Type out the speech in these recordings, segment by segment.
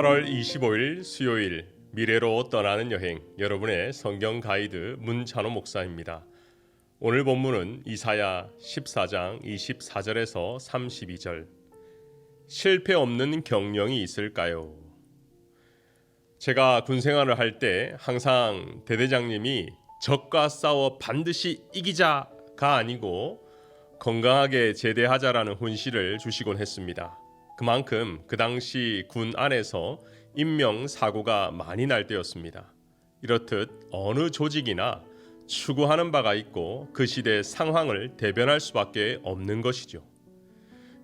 8월 25일 수요일 미래로 떠나는 여행 여러분의 성경 가이드 문찬호 목사입니다. 오늘 본문은 이사야 14장 24절에서 32절. 실패 없는 경영이 있을까요? 제가 군 생활을 할 때 항상 대대장님이 적과 싸워 반드시 이기자가 아니고 건강하게 제대하자라는 훈시를 주시곤 했습니다. 그만큼 그 당시 군 안에서 인명 사고가 많이 날 때였습니다. 이렇듯 어느 조직이나 추구하는 바가 있고 그 시대 상황을 대변할 수밖에 없는 것이죠.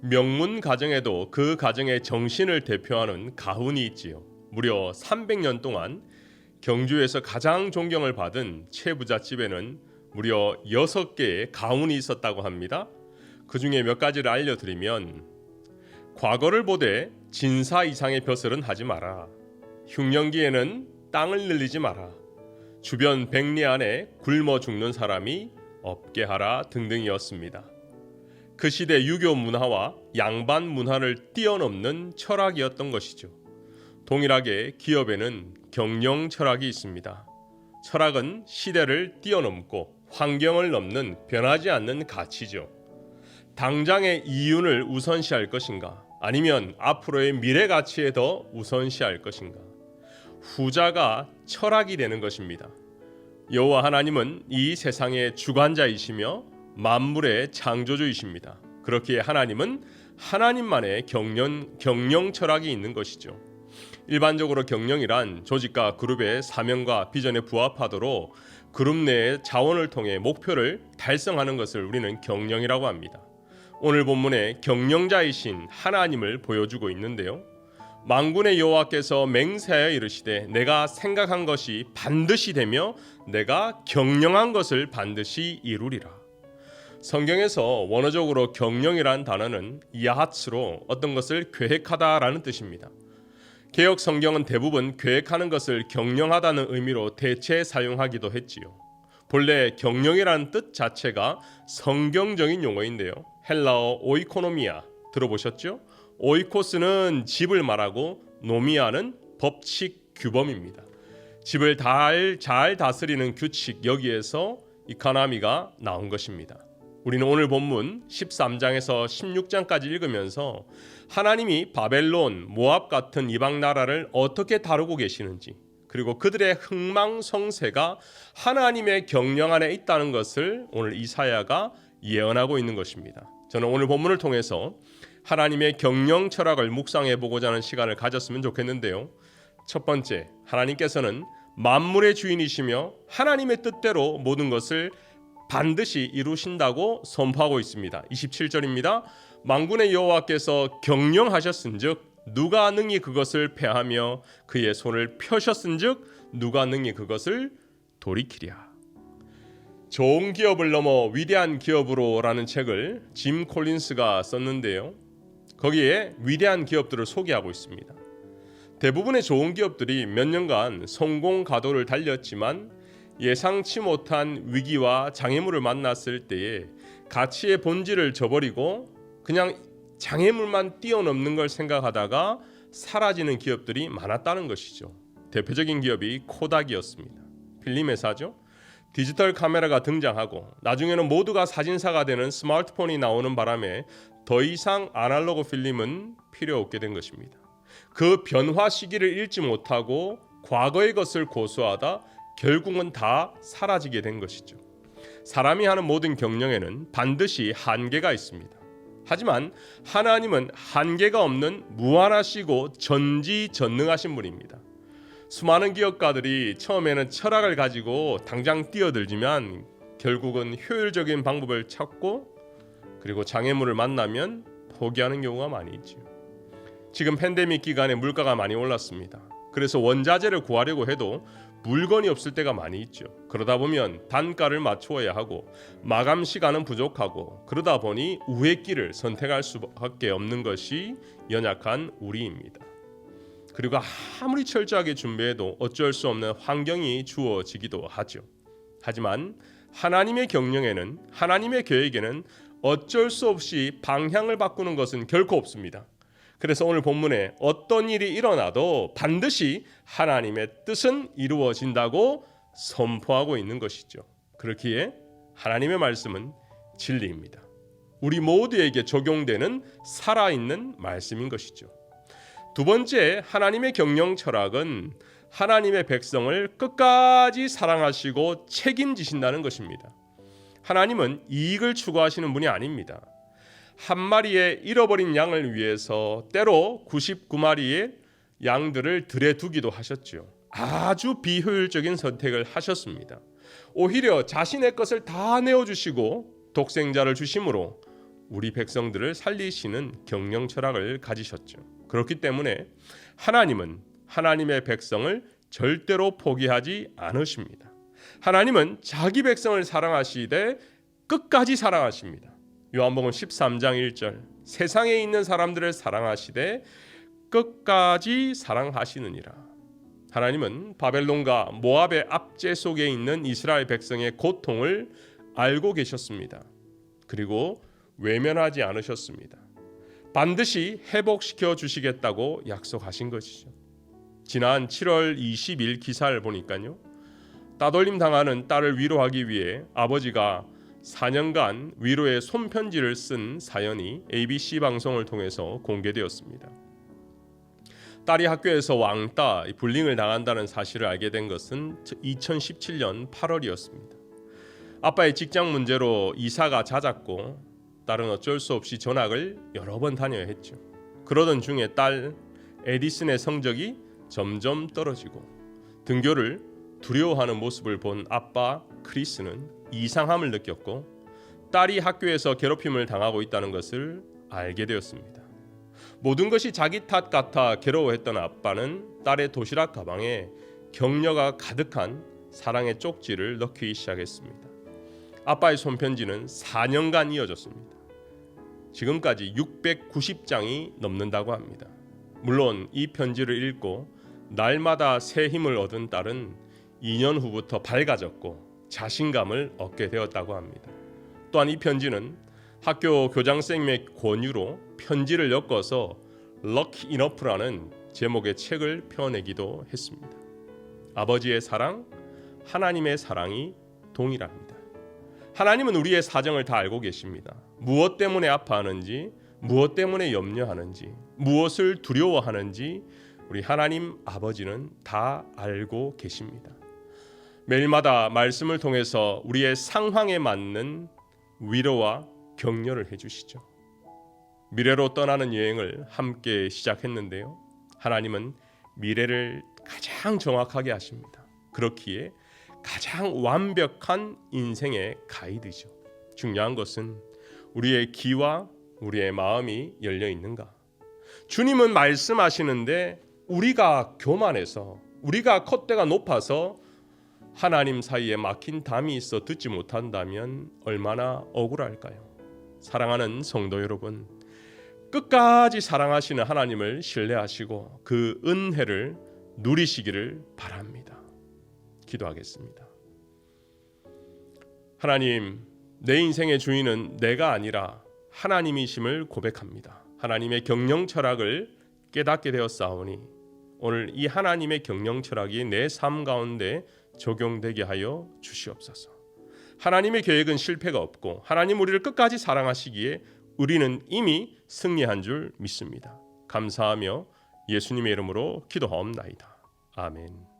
명문 가정에도 그 가정의 정신을 대표하는 가훈이 있지요. 무려 300년 동안 경주에서 가장 존경을 받은 최부잣집에는 무려 6개의 가훈이 있었다고 합니다. 그 중에 몇 가지를 알려드리면 과거를 보되 진사 이상의 벼슬은 하지 마라. 흉년기에는 땅을 늘리지 마라. 주변 백리 안에 굶어 죽는 사람이 없게 하라 등등이었습니다. 그 시대 유교 문화와 양반 문화를 뛰어넘는 철학이었던 것이죠. 동일하게 기업에는 경영 철학이 있습니다. 철학은 시대를 뛰어넘고 환경을 넘는 변하지 않는 가치죠. 당장의 이윤을 우선시할 것인가? 아니면 앞으로의 미래 가치에 더 우선시할 것인가? 후자가 철학이 되는 것입니다. 여호와 하나님은 이 세상의 주관자이시며 만물의 창조주이십니다. 그렇기에 하나님은 하나님만의 경영 경영 철학이 있는 것이죠. 일반적으로 경영이란 조직과 그룹의 사명과 비전에 부합하도록 그룹 내의 자원을 통해 목표를 달성하는 것을 우리는 경영이라고 합니다. 오늘 본문에 경영자이신 하나님을 보여주고 있는데요. 망군의 여호와께서 맹세하여 이르시되 내가 생각한 것이 반드시 되며 내가 경영한 것을 반드시 이루리라. 성경에서 원어적으로 경영이란 단어는 야하츠로 어떤 것을 계획하다라는 뜻입니다. 개혁 성경은 대부분 계획하는 것을 경영하다는 의미로 대체 사용하기도 했지요. 본래 경영이라는 뜻 자체가 성경적인 용어인데요. 헬라어 오이코노미아 들어보셨죠? 오이코스는 집을 말하고 노미아는 법칙 규범입니다. 집을 잘, 잘 다스리는 규칙 여기에서 이카나미가 나온 것입니다. 우리는 오늘 본문 13장에서 16장까지 읽으면서 하나님이 바벨론, 모압 같은 이방 나라를 어떻게 다루고 계시는지 그리고 그들의 흥망성쇠가 하나님의 경영 안에 있다는 것을 오늘 이사야가 예언하고 있는 것입니다. 저는 오늘 본문을 통해서 하나님의 경영 철학을 묵상해 보고자 하는 시간을 가졌으면 좋겠는데요. 첫 번째, 하나님께서는 만물의 주인이시며 하나님의 뜻대로 모든 것을 반드시 이루신다고 선포하고 있습니다. 27절입니다. 만군의 여호와께서 경영하셨은즉 누가 능히 그것을 패하며 그의 손을 펴셨은즉 누가 능히 그것을 돌이키랴. 좋은 기업을 넘어 위대한 기업으로라는 책을 짐 콜린스가 썼는데요. 거기에 위대한 기업들을 소개하고 있습니다. 대부분의 좋은 기업들이 몇 년간 성공 가도를 달렸지만 예상치 못한 위기와 장애물을 만났을 때에 가치의 본질을 저버리고 그냥 장애물만 뛰어넘는 걸 생각하다가 사라지는 기업들이 많았다는 것이죠. 대표적인 기업이 코닥이었습니다. 필름 회사죠. 디지털 카메라가 등장하고 나중에는 모두가 사진사가 되는 스마트폰이 나오는 바람에 더 이상 아날로그 필름은 필요 없게 된 것입니다. 그 변화 시기를 읽지 못하고 과거의 것을 고수하다 결국은 다 사라지게 된 것이죠. 사람이 하는 모든 경영에는 반드시 한계가 있습니다. 하지만 하나님은 한계가 없는 무한하시고 전지전능하신 분입니다. 수많은 기업가들이 처음에는 철학을 가지고 당장 뛰어들지만 결국은 효율적인 방법을 찾고 그리고 장애물을 만나면 포기하는 경우가 많이 있죠. 지금 팬데믹 기간에 물가가 많이 올랐습니다. 그래서 원자재를 구하려고 해도 물건이 없을 때가 많이 있죠. 그러다 보면 단가를 맞추어야 하고 마감 시간은 부족하고 그러다 보니 우회 길을 선택할 수밖에 없는 것이 연약한 우리입니다. 그리고 아무리 철저하게 준비해도 어쩔 수 없는 환경이 주어지기도 하죠. 하지만 하나님의 경영에는 하나님의 계획에는 어쩔 수 없이 방향을 바꾸는 것은 결코 없습니다. 그래서 오늘 본문에 어떤 일이 일어나도 반드시 하나님의 뜻은 이루어진다고 선포하고 있는 것이죠. 그렇기에 하나님의 말씀은 진리입니다. 우리 모두에게 적용되는 살아있는 말씀인 것이죠. 두 번째, 하나님의 경영 철학은 하나님의 백성을 끝까지 사랑하시고 책임지신다는 것입니다. 하나님은 이익을 추구하시는 분이 아닙니다. 한 마리의 잃어버린 양을 위해서 때로 99마리의 양들을 들에 두기도 하셨죠. 아주 비효율적인 선택을 하셨습니다. 오히려 자신의 것을 다 내어 주시고 독생자를 주심으로 우리 백성들을 살리시는 경영 철학을 가지셨죠. 그렇기 때문에 하나님은 하나님의 백성을 절대로 포기하지 않으십니다. 하나님은 자기 백성을 사랑하시되 끝까지 사랑하십니다. 요한복음 13장 1절 세상에 있는 사람들을 사랑하시되 끝까지 사랑하시느니라. 하나님은 바벨론과 모압의 압제 속에 있는 이스라엘 백성의 고통을 알고 계셨습니다. 그리고 외면하지 않으셨습니다. 반드시 회복시켜 주시겠다고 약속하신 것이죠. 지난 7월 20일 기사를 보니까요. 따돌림 당하는 딸을 위로하기 위해 아버지가 4년간 위로의 손편지를 쓴 사연이 ABC 방송을 통해서 공개되었습니다. 딸이 학교에서 왕따, 불링을 당한다는 사실을 알게 된 것은 2017년 8월이었습니다. 아빠의 직장 문제로 이사가 잦았고 딸은 어쩔 수 없이 전학을 여러 번 다녀야 했죠. 그러던 중에 딸 에디슨의 성적이 점점 떨어지고 등교를 두려워하는 모습을 본 아빠 크리스는 이상함을 느꼈고 딸이 학교에서 괴롭힘을 당하고 있다는 것을 알게 되었습니다. 모든 것이 자기 탓 같아 괴로워했던 아빠는 딸의 도시락 가방에 격려가 가득한 사랑의 쪽지를 넣기 시작했습니다. 아빠의 손편지는 4년간 이어졌습니다. 지금까지 690장이 넘는다고 합니다. 물론 이 편지를 읽고 날마다 새 힘을 얻은 딸은 2년 후부터 밝아졌고 자신감을 얻게 되었다고 합니다. 또한 이 편지는 학교 교장선생님의 권유로 편지를 엮어서 Lucky Enough라는 제목의 책을 펴내기도 했습니다. 아버지의 사랑, 하나님의 사랑이 동일합니다. 하나님은 우리의 사정을 다 알고 계십니다. 무엇 때문에 아파하는지, 무엇 때문에 염려하는지, 무엇을 두려워하는지 우리 하나님 아버지는 다 알고 계십니다. 매일마다 말씀을 통해서 우리의 상황에 맞는 위로와 격려를 해주시죠. 미래로 떠나는 여행을 함께 시작했는데요. 하나님은 미래를 가장 정확하게 하십니다. 그렇기에 가장 완벽한 인생의 가이드죠. 중요한 것은 우리의 귀와 우리의 마음이 열려 있는가. 주님은 말씀하시는데 우리가 교만해서 우리가 콧대가 높아서 하나님 사이에 막힌 담이 있어 듣지 못한다면 얼마나 억울할까요? 사랑하는 성도 여러분, 끝까지 사랑하시는 하나님을 신뢰하시고 그 은혜를 누리시기를 바랍니다. 기도하겠습니다. 하나님, 내 인생의 주인은 내가 아니라 하나님이심을 고백합니다. 하나님의 경영 철학을 깨닫게 되었사오니 오늘 이 하나님의 경영 철학이 내 삶 가운데 적용되게 하여 주시옵소서. 하나님의 계획은 실패가 없고 하나님 우리를 끝까지 사랑하시기에 우리는 이미 승리한 줄 믿습니다. 감사하며 예수님의 이름으로 기도하옵나이다. 아멘.